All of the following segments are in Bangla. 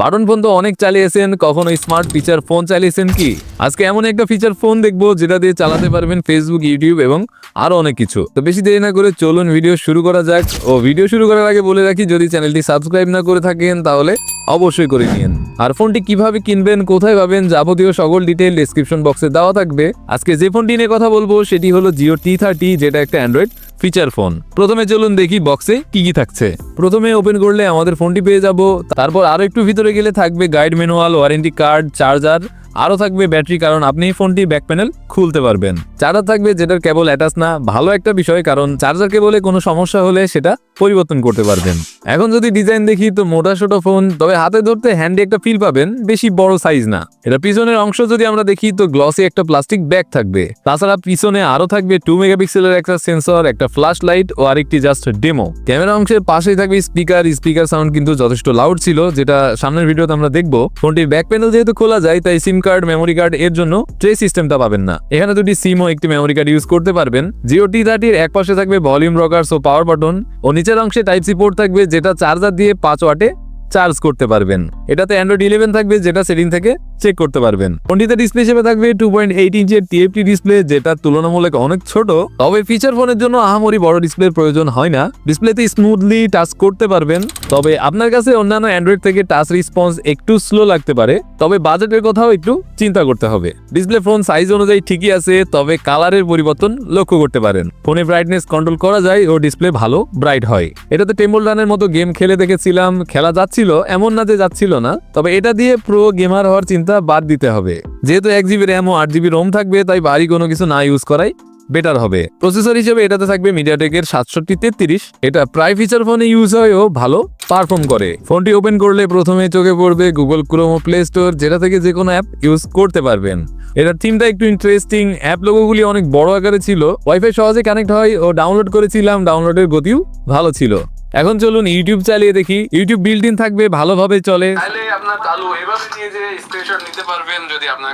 বাটন ফোন তো অনেক চালিয়েছেন, কখনো স্মার্ট ফিচার ফোন চালিয়েছেন কি? আজকে এমন একটা ফিচার ফোন দেখব, যেটা দিয়ে চালাতে পারবেন ফেসবুক ইউটিউব এবং আরও অনেক কিছু। তো বেশি দেরি না করে চলুন ভিডিও শুরু করা যাক। ও ভিডিও শুরু করার আগে বলে রাখি, যদি চ্যানেলটি সাবস্ক্রাইব না করে থাকেন, তাহলে অবশ্যই করে নিন। আর ফোনটি কীভাবে কিনবেন, কোথায় পাবেন, যাবতীয় সকল ডিটেল ডেসক্রিপশন বক্সে দেওয়া থাকবে। আজকে যে ফোনটি নিয়ে কথা বলব, সেটি হলো জিও টি থার্টি যেটা একটা অ্যান্ড্রয়েড ফিচার ফোন প্রথমে চলুন দেখি বক্সে কি কি থাকছে। প্রথমে ওপেন করলে আমাদের ফোনটি পেয়ে যাব। তারপর আরও একটু ভিতরে গেলে থাকবে guide manual warranty card charger আরও থাকবে ব্যাটারি কারণ আপনি ফোনটি ব্যাক প্যানেল খুলতে পারবেন। চার্জার থাকবে যেটার কেবল অ্যাটাচ না, ভালো একটা বিষয় কারণ চার্জার কেবলে কোনো সমস্যা হলে সেটা পরিবর্তন করতে পারবেন। এখন যদি ডিজাইন দেখি তো মোটা ছোটো ফোন তবে হাতে ধরতে হ্যান্ডে একটা ফিল পাবেন, বেশি বড় সাইজ না। এটা পিছনের অংশ যদি আমরা দেখি তো গ্লসি একটা প্লাস্টিক ব্যাগ থাকবে। তাছাড়া পিছনে আরও থাকবে টু মেগাপিক্সেলের একটা সেন্সর একটা ফ্ল্যাশ লাইট ও আরেকটি জাস্ট ডেমো ক্যামেরা অংশের পাশেই থাকবে স্পিকার স্পিকার সাউন্ড কিন্তু যথেষ্ট লাউড ছিল, যেটা সামনের ভিডিওতে আমরা দেখব। ফোনটির ব্যাক প্যানেল যেহেতু খোলা যায়, তাই সিম কার্ড মেমোরি কার্ড এর জন্য ট্রে সিস্টেমটা পাবেন না। এখানে দুটি সিম ও একটি মেমোরি কার্ড ইউজ করতে পারবেন। জিও টি থার্টির এক পাশে থাকবে ভলিউম রকার্স ও পাওয়ার বাটন ও নিচের অংশে টাইপ সি পোর্ট থাকবে, যেটা চার্জার দিয়ে পাঁচ ওয়াটে চার্জ করতে পারবেন। এটাতে অ্যান্ড্রয়েড ইলেভেন থাকবে, যেটা সেটিং থেকে চেক করতে পারবেন। ফোনটিতে ডিসপ্লে হিসেবে থাকবে টু পয়েন্ট এইট ইঞ্চের টিএফটি ডিসপ্লে যেটা তুলনামূলক অনেক ছোট। তবে ফিচার ফোনের জন্য আহামরি বড় ডিসপ্লের প্রয়োজন হয় না। ডিসপ্লেতে স্মুথলি টাচ করতে পারবেন। তবে আপনার কাছে অন্যান্য অ্যান্ড্রয়েড থেকে টাচ রেসপন্স একটু স্লো লাগতে পারে। তবে বাজেটের কথাও একটু চিন্তা করতে হবে। ডিসপ্লে ফোন সাইজ অনুযায়ী ঠিকই আছে, তবে কালারের পরিবর্তন লক্ষ্য করতে পারেন। ফোনে ব্রাইটনেস কন্ট্রোল করা যায় ও ডিসপ্লে ভালো ব্রাইট হয়। এটাতে টেম্পল রানের মতো গেম খেলে দেখেছিলাম, খেলা যাচ্ছিল এমন না যে যাচ্ছিল না, তবে এটা দিয়ে প্রো গেমার হওয়ার চিন্তা বাদ দিতে হবে। যেহেতু এক জিবি র্যাম ও আট জিবি রোম থাকবে, তাই বাড়ি কোনো কিছু না ইউজ করাই বেটার হবে। প্রসেসর হিসেবে এটাতে থাকবে মিডিয়াটেকের সাতষট্টি তেত্রিশ। এটা প্রায় ফিচার ফোনে ইউজ হয়েও ভালো পারফর্ম করে। ফোনটি ওপেন করলে প্রথমে চোখে পড়বে গুগল ক্রোম ও প্লে স্টোর যেটা থেকে যে কোনো অ্যাপ ইউজ করতে পারবেন। এটার থিমটা একটু ইন্টারেস্টিং অ্যাপ লোগোগুলি অনেক বড় আকারে ছিল। ওয়াইফাই সহজে কানেক্ট হয় ও ডাউনলোড করেছিলাম ডাউনলোডের গতিও ভালো ছিল। এখন চলুন ইউটিউব চালিয়ে দেখি। ইউটিউব বিল্ড ইন থাকবে ভালোভাবে চলে।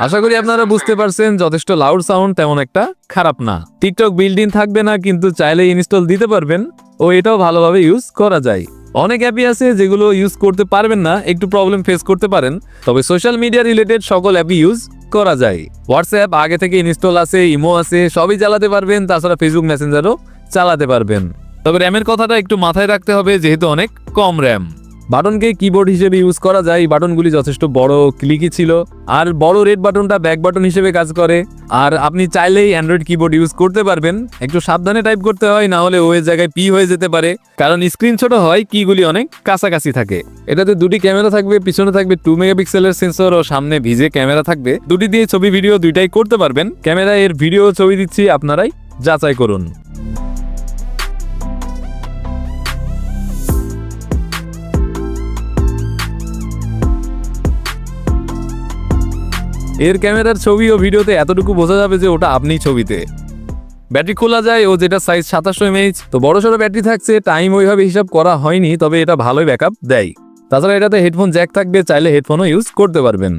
আশা করি আপনারা বুঝতে পারছেন যথেষ্ট লাউড সাউন্ড তেমন একটা খারাপ না। টিকটক বিল্ড ইন থাকবে না কিন্তু চাইলে ইনস্টল দিতে পারবেন। ও এটাও ভালোভাবে ইউজ করা যায়। অনেক অ্যাপই আছে যেগুলো ইউজ করতে পারবেন না একটু প্রবলেম ফেস করতে পারেন। তবে সোশ্যাল মিডিয়া রিলেটেড সকল অ্যাপই ইউজ করা যায়। হোয়াটসঅ্যাপ আগে থেকে ইনস্টল আছে ইমো আছে সবই চালাতে পারবেন। তাছাড়া ফেসবুক মেসেঞ্জারও চালাতে পারবেন। তবে র্যামের কথাটা একটু মাথায় রাখতে হবে, যেহেতু অনেক কম র্যাম। বাটনকে কিবোর্ড হিসেবে ইউজ করা যায়, বাটনগুলি যথেষ্ট বড় ক্লিকি ছিল। আর বড় রেড বাটনটা ব্যাক বাটন হিসেবে কাজ করে। আর আপনি চাইলেই অ্যান্ড্রয়েড কিবোর্ড ইউজ করতে পারবেন। একটু সাবধানে টাইপ করতে হয়, না হলে ওই জায়গায় পি হয়ে যেতে পারে। কারণ স্ক্রিন ছোট হয় কিগুলি অনেক কাছাকাছি থাকে। এটাতে দুটি ক্যামেরা থাকবে, পিছনে থাকবে টু মেগাপিক্সেলের সেন্সর ও সামনে ভিজে ক্যামেরা থাকবে। দুটি দিয়ে ছবি ভিডিও দুইটাই করতে পারবেন। ক্যামেরা এর ভিডিও ছবি দিচ্ছি, আপনারাই যাচাই করুন। এর ক্যামেরার ছবি ও ভিডিওতে এতটুকু বোঝা যাবে যে ওটা আপনি ছবিতে। ব্যাটারি খোলা যায় ও যেটা সাইজ সাতাশশো এমএইচ তো বড় সড়ো ব্যাটারি থাকছে টাইম ওইভাবে হিসাব করা হয়নি, তবে এটা ভালোই ব্যাকআপ দেয়। তাছাড়া এটাতে হেডফোন জ্যাক থাকবে, চাইলে হেডফোনও ইউজ করতে পারবেন।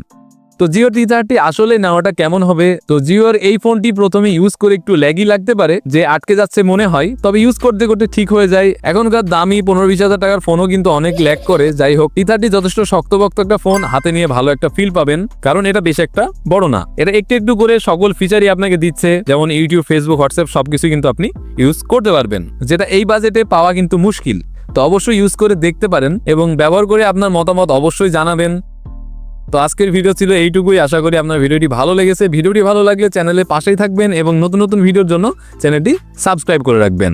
তো জিও টি থার্টি আসলে নেওয়াটা কেমন হবে? তো জিওর এই ফোনটি প্রথমে ইউজ করে একটু ল্যাগি লাগতে পারে, যে আটকে যাচ্ছে মনে হয়, তবে ইউজ করতে করতে ঠিক হয়ে যায়। এখনকার দামি পনেরো বিশ হাজার টাকার ফোনও কিন্তু অনেক ল্যাগ করে। যাই হোক টি থার্টি যথেষ্ট শক্তভক্ত একটা ফোন, হাতে নিয়ে ভালো একটা ফিল পাবেন, কারণ এটা বেশ একটা বড় না। এটা একটু একটু করে সকল ফিচারই আপনাকে দিচ্ছে, যেমন ইউটিউব ফেসবুক হোয়াটসঅ্যাপ সবকিছু কিন্তু আপনি ইউজ করতে পারবেন। যেটা এই বাজেটে পাওয়া কিন্তু মুশকিল। তো অবশ্যই ইউজ করে দেখতে পারেন এবং ব্যবহার করে আপনার মতামত অবশ্যই জানাবেন। তো আজকের ভিডিও ছিল এইটুকুই। আশা করি আপনার ভিডিওটি ভালো লেগেছে। ভিডিওটি ভালো লাগলে চ্যানেলে পাশেই থাকবেন এবং নতুন নতুন ভিডিওর জন্য চ্যানেলটি সাবস্ক্রাইব করে রাখবেন।